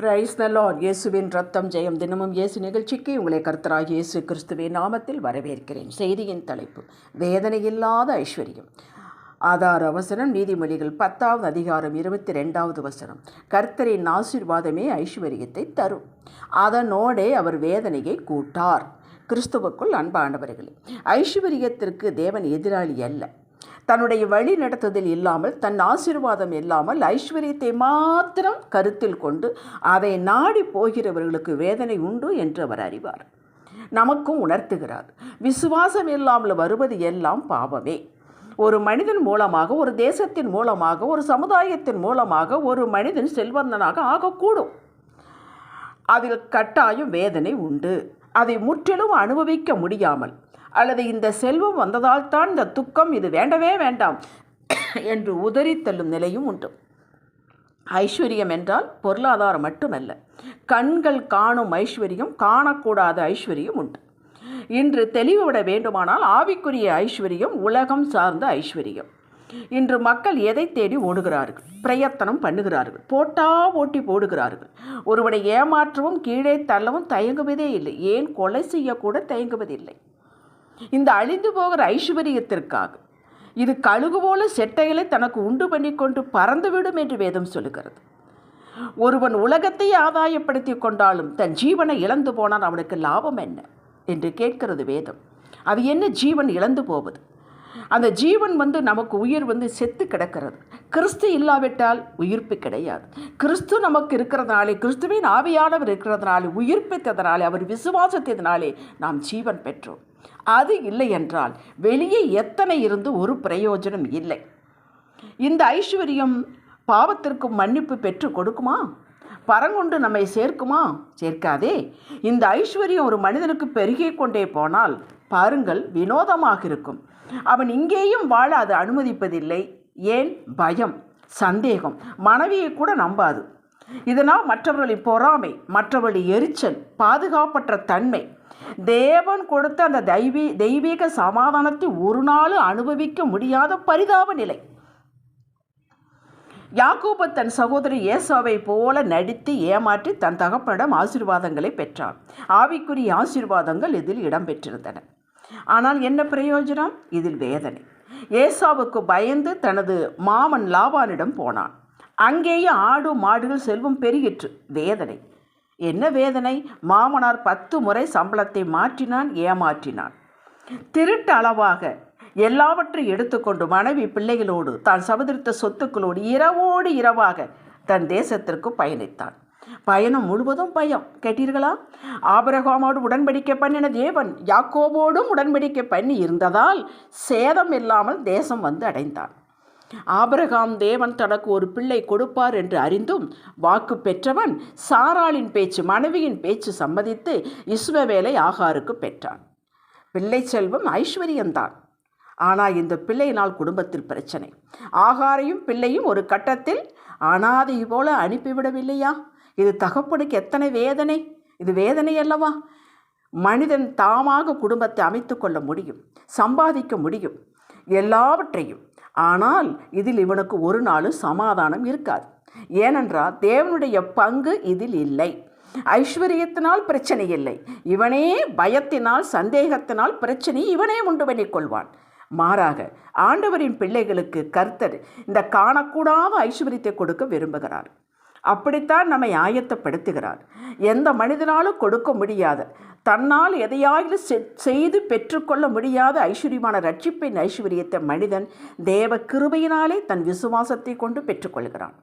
Price நல்லார் இயேசுவின் ரத்தம் ஜெயம் தினமும் இயேசு நிகழ்ச்சிக்கு உங்களை கர்த்தராக இயேசு கிறிஸ்துவின் நாமத்தில் வரவேற்கிறேன். செய்தியின் தலைப்பு வேதனையில்லாத ஐஸ்வர்யம். ஆதார அவசரம் நீதிமொழிகள் பத்தாவது அதிகாரம் இருபத்தி ரெண்டாவது வசனம். கர்த்தரின் ஆசீர்வாதமே ஐஸ்வர்யத்தை தரும். அதனோடே அவர் வேதனையை கூட்டார். கிறிஸ்துவுக்குள் அன்பானவர்களே ஐஸ்வர்யத்திற்கு தேவன் எதிராளி அல்ல. தன்னுடைய வழி நடத்துதல் இல்லாமல் தன் ஆசீர்வாதம் இல்லாமல் ஐஸ்வர்யத்தை மாத்திரம் கருத்தில் கொண்டு அதை நாடி போகிறவர்களுக்கு வேதனை உண்டு என்று அவர் அறிவார். நமக்கும் உணர்த்துகிறார். விசுவாசம் இல்லாமல் வருவது எல்லாம் பாவமே. ஒரு மனிதன் மூலமாக ஒரு தேசத்தின் மூலமாக ஒரு சமுதாயத்தின் மூலமாக ஒரு மனிதன் செல்வந்தனாக ஆகக்கூடும். அதில் கட்டாயம் வேதனை உண்டு. அதை முற்றிலும் அனுபவிக்க முடியாமல் அல்லது இந்த செல்வம் வந்ததால் தான் இந்த துக்கம் இது வேண்டவே வேண்டாம் என்று உதறி தள்ளும் நிலையும் உண்டு. ஐஸ்வர்யம் என்றால் பொருளாதாரம் மட்டுமல்ல கண்கள் காணும் ஐஸ்வர்யம் காணக்கூடாத ஐஸ்வர்யம் உண்டு. இன்று தெளிவுவிட வேண்டுமானால் ஆவிக்குரிய ஐஸ்வர்யம் உலகம் சார்ந்த ஐஸ்வர்யம். இன்று மக்கள் எதை தேடி ஓடுகிறார்கள்? பிரயத்தனம் பண்ணுகிறார்கள் போட்டா ஓட்டி போடுகிறார்கள். ஒருவனை ஏமாற்றவும் கீழே தள்ளவும் தயங்குவதே இல்லை ஏன் கொலை செய்யக்கூட தயங்குவதில்லை. இந்த அழிந்து போகிற ஐஸ்வர்யத்திற்காக. இது கழுகு போல செட்டைகளை தனக்கு உண்டு பண்ணி கொண்டு பறந்துவிடும் என்று வேதம் சொல்லுகிறது. ஒருவன் உலகத்தை ஆதாயப்படுத்தி கொண்டாலும் தன் ஜீவனை இழந்து போனால் அவனுக்கு லாபம் என்ன? என்று கேட்கிறது வேதம். அது என்ன? ஜீவன் இழந்து போவது. அந்த ஜீவன் வந்து நமக்கு உயிர் வந்து செத்து கிடக்கிறது. கிறிஸ்து இல்லாவிட்டால் உயிர்ப்பு கிடையாது. கிறிஸ்து நமக்கு இருக்கிறதுனாலே கிறிஸ்துவின் ஆவியானவர் இருக்கிறதுனாலே உயிர்ப்பித்ததனாலே அவர் விசுவாசத்தினாலே நாம் ஜீவன் பெற்றோம். அது இல்லை என்றால் வெளியே எத்தனை இருந்து ஒரு பிரயோஜனம் இல்லை. இந்த ஐஸ்வர்யம் பாவத்திற்கு மன்னிப்பு பெற்று கொடுக்குமா? பரங்கொண்டு நம்மை சேர்க்குமா? சேர்க்காதே. இந்த ஐஸ்வர்யம் ஒரு மனிதனுக்கு பெருகிக் கொண்டே போனால் பாருங்கள் வினோதமாக இருக்கும். அவன் இங்கேயும் வாழ அது அனுமதிப்பதில்லை. ஏன்? பயம் சந்தேகம். மனைவியை கூட நம்பாது. இதனால் மற்றவர்களின் பொறாமை மற்றவர்களின் எரிச்சல் பாதுகாப்பற்ற தன்மை. தேவன் கொடுத்த அந்த தெய்வீ தெய்வீக சமாதானத்தை ஒரு நாள் அனுபவிக்க முடியாத பரிதாப நிலை. யாக்கூபு தன் சகோதரி ஏசாவை போல நடித்து ஏமாற்றி தன் தகப்பனிடம் ஆசீர்வாதங்களை பெற்றான் ஆவிக்குரிய ஆசீர்வாதங்கள் இதில் இடம்பெற்றிருந்தன. ஆனால் என்ன பிரயோஜனம்? இதில் வேதனை. ஏசாவுக்கு பயந்து தனது மாமன் லாபானிடம் போனான். அங்கேயே ஆடு மாடுகள் செல்வம் பெருகிற்று. வேதனை. என்ன வேதனை? மாமனார் பத்து முறை சம்பளத்தை மாற்றினான் ஏமாற்றினான். திருட்டு அளவாக எல்லாவற்றையும் எடுத்துக்கொண்டு மனைவி பிள்ளைகளோடு தான் சமுதிரித்த சொத்துக்களோடு இரவோடு இரவாக தன் தேசத்திற்கு பயணித்தான். பயணம் முழுவதும் பயம். கேட்டீர்களா? ஆபரகாமோடு உடன்படிக்கை பண்ணின தேவன் யாக்கோபோடும் உடன்படிக்கை பண்ணி இருந்ததால் சேதம் இல்லாமல் தேசம் வந்து அடைந்தான். ஆபரகாம் தேவன் தனக்கு ஒரு பிள்ளை கொடுப்பார் என்று அறிந்தும் வாக்கு பெற்றவன் சாராளின் பேச்சு மனைவியின் பேச்சு சம்மதித்து இஸ்மவேலை ஆகாருக்கு பெற்றான். பிள்ளை செல்வம் ஐஸ்வர்யம்தான் ஆனால் இந்த பிள்ளையினால் குடும்பத்தில் பிரச்சனை. ஆகாரையும் பிள்ளையும் ஒரு கட்டத்தில் அனாதை போல அனுப்பிவிடவில்லையா? இது தகப்பனுக்கு எத்தனை வேதனை? இது வேதனை அல்லவா? மனிதன் தாமாக குடும்பத்தை அமைத்து கொள்ள முடியும் சம்பாதிக்க முடியும் எல்லாவற்றையும். ஆனால் இதில் இவனுக்கு ஒரு நாளும் சமாதானம் இருக்காது. ஏனென்றால் தேவனுடைய பங்கு இதில் இல்லை. ஐஸ்வர்யத்தினால் பிரச்சனை இல்லை. இவனே பயத்தினால் சந்தேகத்தினால் பிரச்சனை இவனே உண்டு பண்ணிக் கொள்வான். மாறாக ஆண்டவரின் பிள்ளைகளுக்கு கர்த்தர் இந்த காணக்கூடாத ஐஸ்வர்யத்தை கொடுக்க விரும்புகிறார். அப்படித்தான் நம்மை ஆயத்தப்படுத்துகிறார். எந்த மனிதனாலும் கொடுக்க முடியாத. தன்னால் எதையாயிலும் செய்து பெற்றுக்கொள்ள முடியாத ஐஸ்வர்யமான ரட்சிப்பின் ஐஸ்வர்யத்தை மனிதன் தேவ கிருபையினாலே தன் விசுவாசத்தை கொண்டு பெற்றுக்கொள்கிறான்.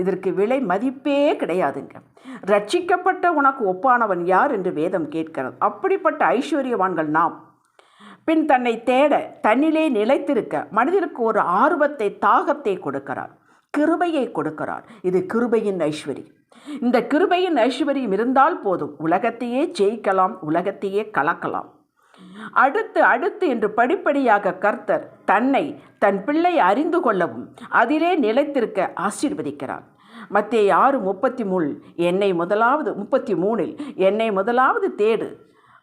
இதற்கு விலை மதிப்பே கிடையாதுங்க. ரட்சிக்கப்பட்ட உனக்கு ஒப்பானவன் யார் என்று வேதம் கேட்கிறது. அப்படிப்பட்ட ஐஸ்வர்யவான்கள் நாம். பின் தன்னை தேட தன்னிலே நிலைத்திருக்க மனிதனுக்கு ஒரு ஆர்வத்தை தாகத்தை கொடுக்கிறார். கிருபையை கொடுக்கிறார். இது கிருபையின் ஐஸ்வர்யம் இந்த கிருபையின் ஐஸ்வர்யம் இருந்தால் போதும். உலகத்தையே ஜெயிக்கலாம் உலகத்தையே கலக்கலாம். அடுத்து அடுத்து என்று படிப்படியாக கர்த்தர் தன்னை தன் பிள்ளை அறிந்து கொள்ளவும் அதிலே நிலைத்திருக்க ஆசீர்வதிக்கிறார். மத்திய ஆறு முப்பத்தி மூணு என்னை முதலாவது முப்பத்தி மூணில் என்னை முதலாவது தேடு.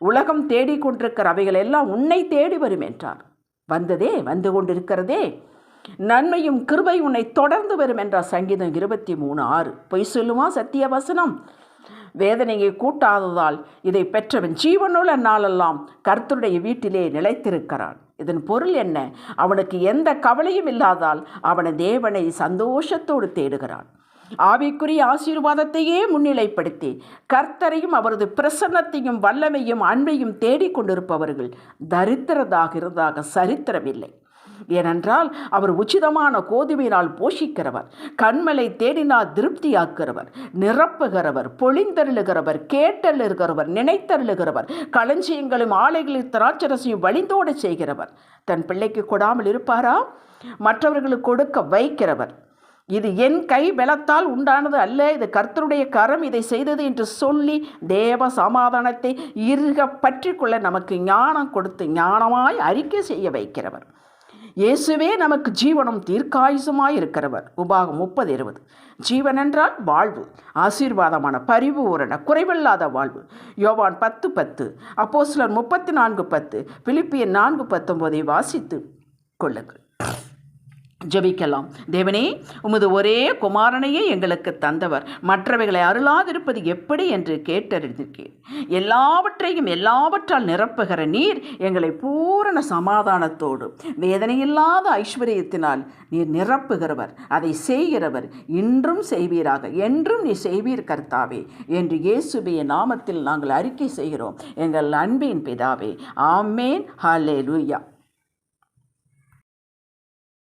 உலகம் தேடிக்கொண்டிருக்கிற அவைகள் எல்லாம் உன்னை தேடி வரும் என்றார். வந்ததே வந்து கொண்டிருக்கிறதே. நன்மையும் கிருபை உன்னை தொடர்ந்து வரும் என்ற சங்கீதம் இருபத்தி மூணு ஆறு. பொய் சொல்லுமா சத்திய வசனம்? வேதனையை கூட்டாததால் இதை பெற்றவன் ஜீவனுள்ள நாளெல்லாம் கர்த்தருடைய வீட்டிலே நிலைத்திருக்கிறான். இதன் பொருள் என்ன? அவனுக்கு எந்த கவலையும் இல்லாதால் அவனை தேவனை சந்தோஷத்தோடு தேடுகிறான். ஆவிக்குரிய ஆசீர்வாதத்தையே முன்னிலைப்படுத்தி கர்த்தரையும் அவரது பிரசன்னத்தையும் வல்லமையும் அன்பையும் தேடிக்கொண்டிருப்பவர்கள் தரித்திரதாக இருந்ததாக சரித்திரமில்லை. ஏனென்றால் அவர் உச்சிதமான கோதுமையினால் போஷிக்கிறவர் கண்மலை தேடினால் திருப்தியாக்குறவர் நிரப்புகிறவர் பொழிந்தருளுகிறவர் கேட்டருளுகிறவர் நினைத்தருளுகிறவர் களஞ்சியங்களும் ஆலைகளில் திராட்சரசையும் வழிந்தோட செய்கிறவர். தன் பிள்ளைக்கு கொடாமல் இருப்பாரா? மற்றவர்களுக்கு கொடுக்க வைக்கிறவர். இது என் கை பலத்தால் உண்டானது அல்ல. இது கர்த்தருடைய கரம். இதை செய்தது என்று சொல்லி தேவ சமாதானத்தை இருக பற்றி கொள்ள நமக்கு ஞானம் கொடுத்து ஞானமாய் அறிக்கை செய்ய வைக்கிறவர். இயேசுவே நமக்கு ஜீவனம் தீர்க்காயுசுமாய் இருக்கிறவர். உபாகம் முப்பது இருபது. ஜீவன் என்றால் வாழ்வு ஆசீர்வாதமான பரிவு உரண குறைவில்லாத வாழ்வு. யோவான் பத்து பத்து அப்போ சிலர் முப்பத்தி நான்கு பத்து பிலிப்பியன் நான்கு பத்தொன்பதை வாசித்து கொள்ளுங்கள். ஜெபிக்கலாம். தேவனே உமது ஒரே குமாரனையே எங்களுக்கு தந்தவர். மற்றவைகளை அருளாதிருப்பது எப்படி என்று கேட்டறிந்திருக்கேன் எல்லாவற்றையும் எல்லாவற்றால் நிரப்புகிற நீர் எங்களை பூரண சமாதானத்தோடு வேதனையில்லாத ஐஸ்வர்யத்தினால் நீர் நிரப்புகிறவர். அதை செய்கிறவர் இன்றும் செய்வீராக. என்றும் நீ செய்வீர் கர்த்தாவே. என்று இயேசுபிய நாமத்தில் நாங்கள் அறிக்கை செய்கிறோம். எங்கள் அன்பின் பிதாவே. ஆமேன். ஹalleluya.